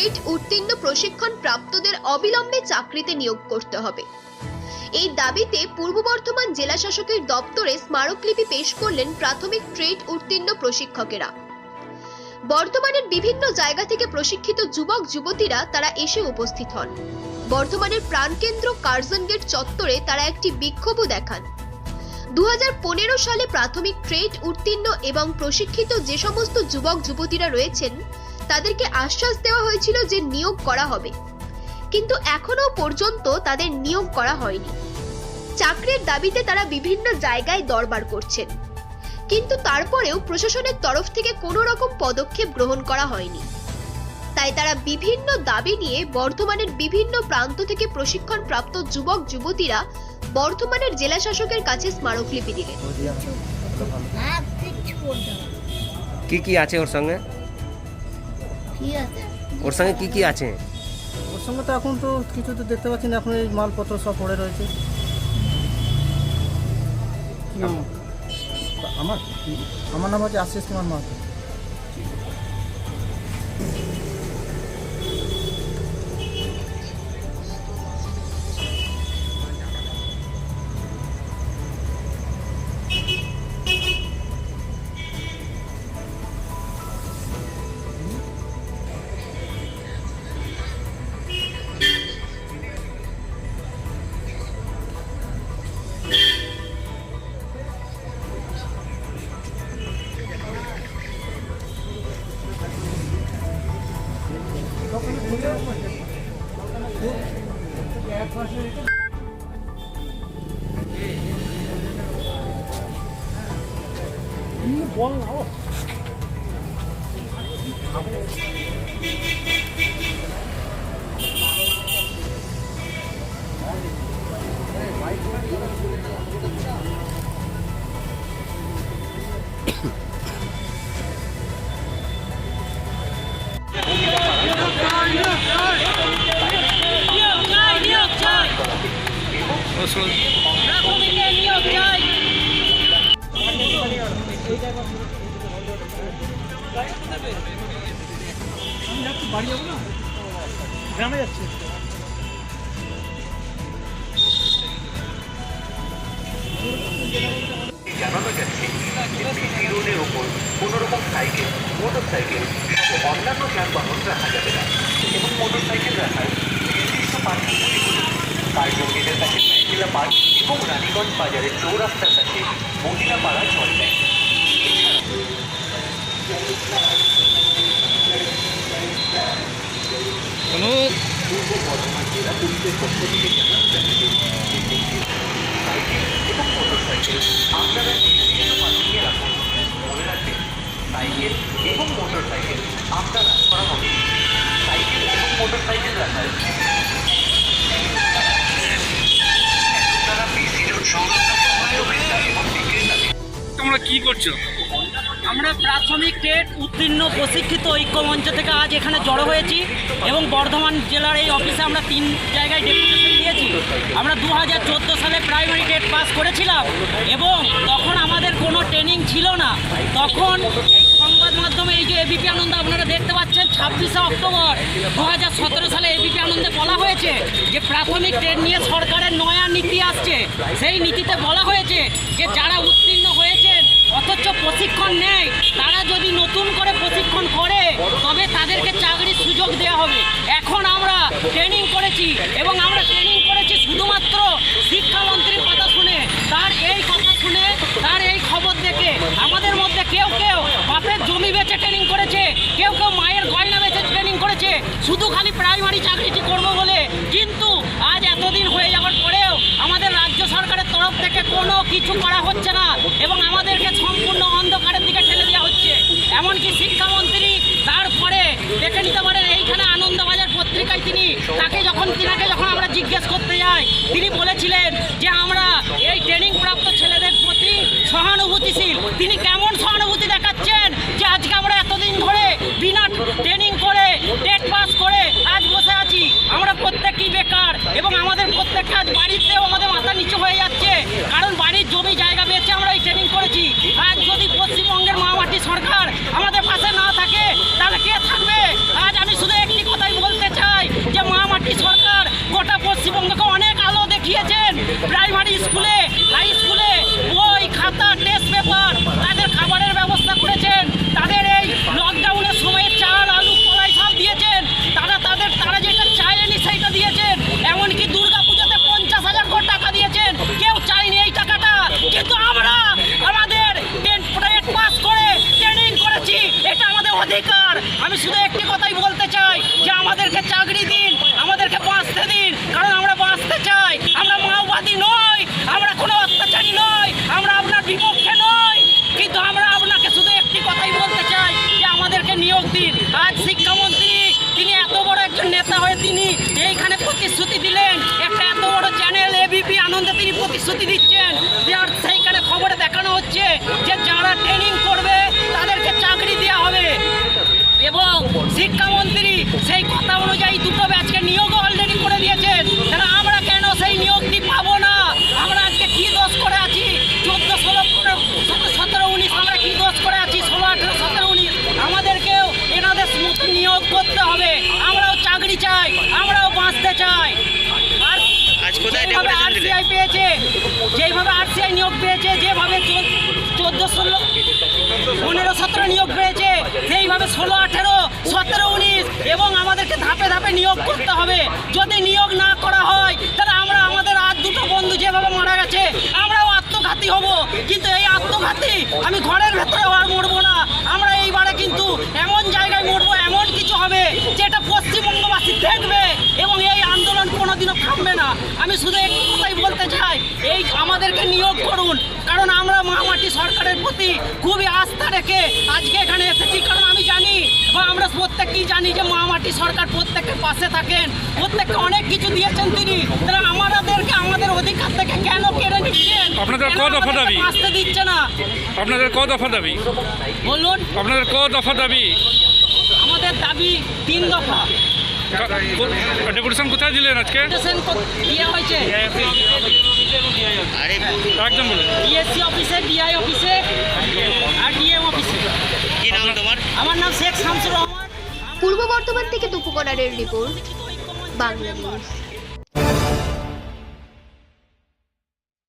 Trade উত্তীর্ণ প্রশিক্ষণ প্রাপ্তদের অবিলম্বে চাকরিতে নিয়োগ করতে হবে। এই দাবিতে পূর্ব বর্ধমান জেলা শাসকের দপ্তরে স্মারকলিপি পেশ করলেন প্রাথমিক ট্রেড উত্তীর্ণ প্রশিক্ষকেরা। বর্তমানের বিভিন্ন জায়গা থেকে প্রশিক্ষিত যুবক, যুবতীরা তারা এসে উপস্থিত হন। বর্তমানের প্রাণকেন্দ্র কার্জন গেট চত্বরে তারা একটি বিক্ষোভও দেখান। দু হাজার পনেরো সালে প্রাথমিক ট্রেড উত্তীর্ণ এবং প্রশিক্ষিত যে সমস্ত যুবক, যুবতীরা রয়েছেন তাদেরকে আশ্বাস দেওয়া হয়েছিল যে নিয়োগ করা হবে। কিন্তু এখনও পর্যন্ত তাদের নিয়োগ করা হয়নি। চাকরির দাবিতে তারা বিভিন্ন জায়গায় দরবার করছেন। কিন্তু তারপরেও প্রশাসনের তরফ থেকে কোনো রকম পদক্ষেপ গ্রহণ করা হয়নি। তাই তারা বিভিন্ন দাবি নিয়ে বর্ধমানের বিভিন্ন প্রান্ত থেকে প্রশিক্ষণ প্রাপ্ত যুবক যুবতীরা বর্ধমানের জেলা শাসকের কাছে স্মারকলিপি দিলেন। না। কি কি আছে ওর সঙ্গে? ওর সঙ্গে কি কি আছে? ওর সঙ্গে তো এখন তো কিছু তো দেখতে পাচ্ছি না এখন এই মালপত্র সব পড়ে রয়েছে। আমার? আমার নাম হচ্ছে আশিস কুমার মাহাতো। 那是。一黄老。গ্রামে যাচ্ছে জানানো যাচ্ছে রোডের ওপর কোনো রকম সাইকেল মোটর সাইকেল অন্যান্য যানবাহন রাখা যাবে না। এবং মোটর সাইকেল রাখার নির্দিষ্ট পার্কিং কার্জন গেটের কাছে ম্যান্ডেলা পার্ক এবং রানীগঞ্জ বাজারের চৌরাস্তার কাছে মহিলা পাড়া চলবে পূর্ব বর্ধমান জেলা পুলিশের পক্ষ থেকে জানানো যাচ্ছে সাইকেল এবং মোটর সাইকেল আপনারা নির্দিষ্ট পার্কিংয়ে রাখুন মনে রাখবেন সাইকেল এবং মোটর সাইকেল আপনারা করা হবে। সাইকেল এবং মোটর সাইকেল রাখার তোমরা কি করছ? আমরা প্রাথমিক টেট উত্তীর্ণ প্রশিক্ষিত ঐক্য মঞ্চ থেকে আজ এখানে জড়ো হয়েছি এবং বর্ধমান জেলার এই অফিসে আমরা তিন জায়গায় ডেপুটেশন দিয়েছি। আমরা দু হাজার চোদ্দ সালে প্রাইমারি টেট পাস করেছিলাম এবং তখন আমাদের কোনো ট্রেনিং ছিল না। তখন এই সংবাদ মাধ্যমে এই যে এবিপি আনন্দ আপনারা দেখতে পাচ্ছেন, ছাব্বিশে অক্টোবর দু হাজার সতেরো সালে এবিপি আনন্দে বলা হয়েছে যে প্রাথমিক ট্রেড নিয়ে সরকারের নয়া নীতি আসছে। সেই নীতিতে বলা হয়েছে যে যারা উত্তীর্ণ অথচ প্রশিক্ষণ নেই তারা যদি নতুন করে প্রশিক্ষণ করে, তবে তাদেরকে চাকরির সুযোগ দেওয়া হবে। এখন আমরা ট্রেনিং করেছি এবং আমরা ট্রেনিং করেছি শুধুমাত্র শিক্ষামন্ত্রীর কথা শুনে, তার এই কথা শুনে, তার এই খবর দেখে। আমাদের মধ্যে কেউ কেউ বাপের জমি বেচে ট্রেনিং করেছে, কেউ কেউ মায়ের গয়না বেচে ট্রেনিং করেছে, শুধু খালি প্রাইমারি চাকরিটি করব বলে তরফ থেকে কোনো কিছু করা হচ্ছে না এবং আমাদেরকে সম্পূর্ণ অন্ধকারের দিকে ঠেলে দেওয়া হচ্ছে। এমনকি শুধু একটি কথাই বলতে চাই যে আমাদেরকে চাকরি দিন, আমাদেরকে বাঁচতে দিন। কারণ আমরা বাঁচতে চাই। আমরা মাওবাদী নই, আমরা কোনো অত্যাচারী নই, আমরা আপনার বিপক্ষে নই। কিন্তু আমরা আপনাকে শুধু একটি কথাই বলতে চাই যে আমাদেরকে নিয়োগ দিন। আজ শিক্ষামন্ত্রী, তিনি এত বড় একজন নেতা হয়ে তিনি এইখানে প্রতিশ্রুতি দিলেন। একটা এত বড় চ্যানেল এবিপি আনন্দে তিনি প্রতিশ্রুতি দিচ্ছেন। আর আজ কোথায় ডেপুটেশন দিলে? আরসিআই পেয়েছে যেভাবে আরসিআই নিয়োগ পেয়েছে যেভাবে চোদ্দ ষোলো পনেরো সতেরো নিয়োগ পেয়েছে সেইভাবে ষোলো আঠেরো সতেরো উনিশ এবং আমাদেরকে ধাপে ধাপে নিয়োগ করতে হবে। যদি নিয়োগ না করা হয় তাহলে আমরা আমাদের আর দুটো বন্ধু যেভাবে মারা গেছে আমরাও আত্মঘাতী হব। কিন্তু এই আত্মঘাতী আমি ঘরের ভেতরে আর মরবো না আমরা এইবারে কিন্তু এমন জায়গায় মরবো এমন কিছু হবে যেটা পশ্চিমবঙ্গবাসী দেখবে এবং এই আন্দোলন কোনোদিনও থামবে না আমি শুধু একটু কথাই বলতে চাই এই আমাদেরকে নিয়োগ করুন। কারণ আমরা মহামাটি সরকারের প্রতি খুবই আস্থা রেখে আজকে এখানে এসেছি। কারণ আমি জানি বা আমরা প্রত্যেকেই জানি যে মহামাটি সরকার প্রত্যেকের পাশে থাকেন। প্রত্যেককে অনেক কিছু দিয়েছেন তিনি। তাহলে আমাদেরকে আমাদের অধিকার থেকে কেন কেড়ে নিচ্ছেন? আপনাদের কত দফা দাবি? বাঁচতে দিচ্ছে না? আপনাদের ক দফা দাবি? বলুন। আপনাদের ক দফা দাবি? আমাদের দাবি তিন দফা। ডেপুটেশন কোথায় দিলেন আজকে? স্টেশন দিয়ে হয়েছে। একদম বলুন। ডিএসসি অফিসে ডিআই অফিসে আর ডিএম অফিসে কি নাম তোমার? আমার নাম শেখ শামসুর রহমান। পূর্ব বর্ধমান থেকে দুপুকনারের রিপোর্ট বাংলা নিউজ